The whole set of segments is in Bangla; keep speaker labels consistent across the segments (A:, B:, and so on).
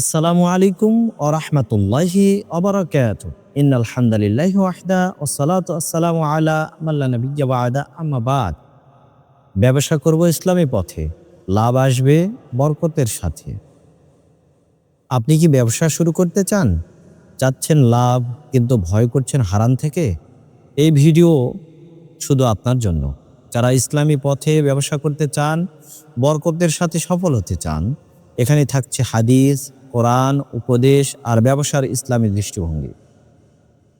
A: আসসালামু আলাইকুম ও রহমতুল্লাহি অবরাকাত ইন্নাল হামদুলিল্লাহি ওয়াহদা ওয়াসসালাতু আসসালামু আলা মাল্লা নাবিয়্যা বাদা। আম্মা বাদ। ব্যবসা করব ইসলামী পথে। লাভ আসবে বরকতের সাথে। আপনি কি ব্যবসা শুরু করতে চান? চাচ্ছেন লাভ, কিন্তু ভয় করছেন হারান থেকে? এই ভিডিও শুধু আপনার জন্য। যারা ইসলামী পথে ব্যবসা করতে চান, বরকতের সাথে সফল হতে চান, এখানে থাকছে হাদিস কোরআন, উপদেশ আর ব্যবসার ইসলামী দৃষ্টিভঙ্গি।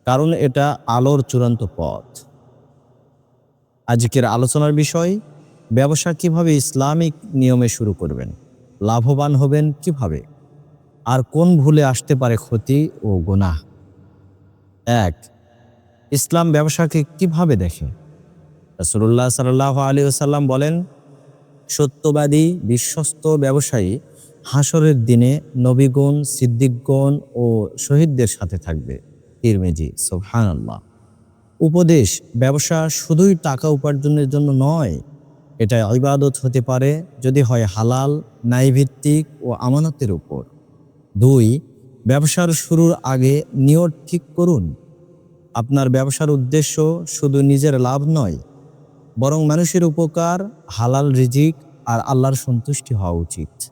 A: কারণ এটা আলোর চূড়ান্ত পথ। আজকের আলোচনার বিষয়, ব্যবসা কীভাবে ইসলামিক নিয়মে শুরু করবেন, লাভবান হবেন কীভাবে, আর কোন ভুলে আসতে পারে ক্ষতি ও গুনাহ। এক, ইসলাম ব্যবসাকে কীভাবে দেখে? রসুল্লাহ সাল্লাহ আলী সাল্লাম বলেন, সত্যবাদী, বিশ্বস্ত ব্যবসায়ী হাসরের দিনে নবীগণ, সিদ্দিকগণ ও শহীদদের সাথে থাকবে। তিরমেজি সোহান আল্লাহ উপদেশ, ব্যবসা শুধুই টাকা উপার্জনের জন্য নয় এটা ইবাদত হতে পারে যদি হয় হালাল, ন্যায়ভিত্তিক ও আমানতের উপর। দুই, ব্যবসার শুরুর আগে নিয়ত ঠিক করুন। আপনার ব্যবসার উদ্দেশ্য শুধু নিজের লাভ নয়, বরং মানুষের উপকার, হালাল রিজিক আর আল্লাহর সন্তুষ্টি হওয়া উচিত।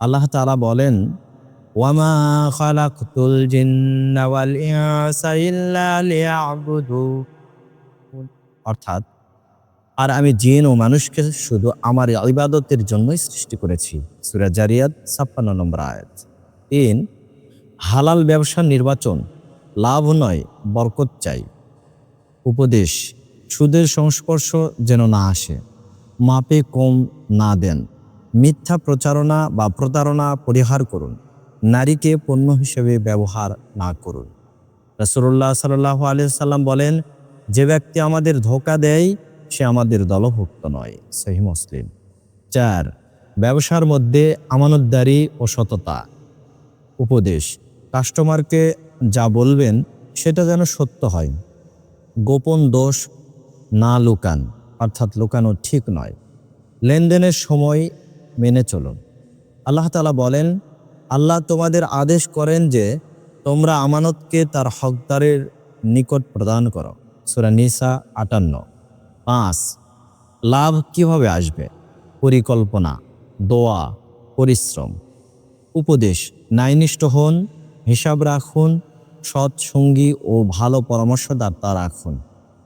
A: আল্লাহ তালা বলেন, ওয়ামা অর্থাৎ, আর আমি জিন ও মানুষকে শুধু আমার ইবাদতের জন্যই সৃষ্টি করেছি। সূরা জারিয়াত ছাপ্পান্ন নম্বর আয়াত। তিন, হালাল ব্যবসার নির্বাচন, লাভ নয়, বরকত চাই। উপদেশ, সুদের সংস্পর্শ যেন না আসে, মাপে কম না দেন। মিথ্যা প্রচারণা বা প্রতারণা পরিহার করুন। নারীকে পণ্য হিসেবে ব্যবহার না করুন। রসুল্লাহ সাল্লাহ আলিয়াল্লাম বলেন, যে ব্যক্তি আমাদের ধোকা দেয়, সে আমাদের দলভুক্ত নয়। সহি মুসলিম। চার, ব্যবসার মধ্যে আমানতদারি ও সততা। উপদেশ, কাস্টমারকে যা বলবেন, সেটা যেন সত্য হয়। গোপন দোষ না লুকান, অর্থাৎ লুকানো ঠিক নয়। লেনদেনের সময় মেনে চলুন আল্লাহ তালা বলেন, আল্লাহ তোমাদের আদেশ করেন যে তোমরা আমানতকে তার হকদারের নিকট প্রদান করো। সুরা নিসা আটান্ন। পাঁচ, লাভ কীভাবে আসবে? পরিকল্পনা, দোয়া, পরিশ্রম। উপদেশ, ন্যায়নিষ্ঠ হন, হিসাব রাখুন, সৎ সঙ্গী ও ভালো পরামর্শদাতা রাখুন।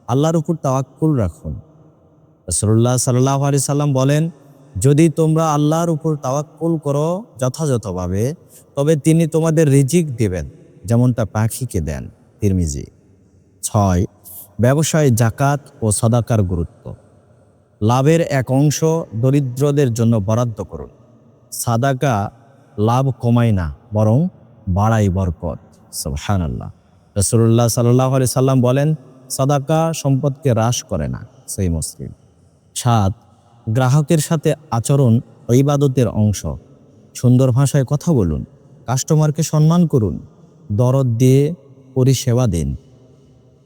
A: আল্লাহর উপর তাওয়াক্কুল রাখুন। রসুল্লাহ সাল্লাহ আলি সাল্লাম বলেন যদি তোমরা আল্লাহর উপর তাওয়াক্কুল করো যথাযথভাবে, তবে তিনি তোমাদের রিজিক দেবেন, যেমনটা পাখিকে দেন, তিরমিজি। ছয়, ব্যবসায় জাকাত ও সদাকার গুরুত্ব। লাভের এক অংশ দরিদ্রদের জন্য বরাদ্দ করুন। সাদাকা লাভ কমায় না, বরং বাড়াই বরকত। সুবহান আল্লাহ রসুল্লাহ সাল্লাহ আলি সাল্লাম বলেন, সাদাকা সম্পদকে হ্রাস করে না সেই মুসলিম। সাত গ্রাহকের সাথে আচরণ ইবাদতের অংশ। সুন্দর ভাষায় কথা বলুন, কাস্টমারকে সম্মান করুন, দরদ দিয়ে পরিষেবা দিন।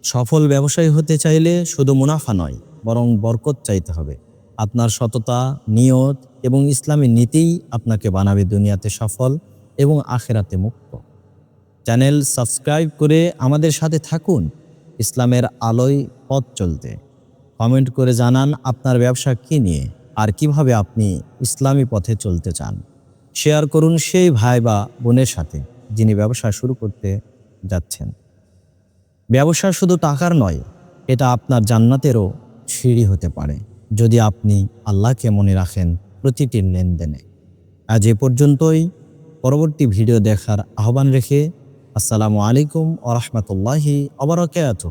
A: সফল ব্যবসায়ী হতে চাইলে শুধু মুনাফা নয়, বরং বরকত চাইতে হবে। আপনার সততা, নিয়ত এবং ইসলামী নীতিই আপনাকে বানাবে দুনিয়াতে সফল এবং আখেরাতে মুক্ত। চ্যানেল সাবস্ক্রাইব করে আমাদের সাথে থাকুন, ইসলামের আলোয় পথ চলতে। কমেন্ট করে জানান আপনার ব্যবসা কী নিয়ে আর কীভাবে আপনি ইসলামী পথে চলতে চান। শেয়ার করুন সেই ভাই বা বোনের সাথে যিনি ব্যবসা শুরু করতে যাচ্ছেন। ব্যবসা শুধু টাকার নয়, এটা আপনার জান্নাতেরও সিঁড়ি হতে পারে, যদি আপনি আল্লাহকে মনে রাখেন প্রতিটি লেনদেনে। আজ এ পর্যন্তই, পরবর্তী ভিডিও দেখার আহ্বান রেখে আসসালামু আলাইকুম আ রহমতুল্লাহি আবরকাত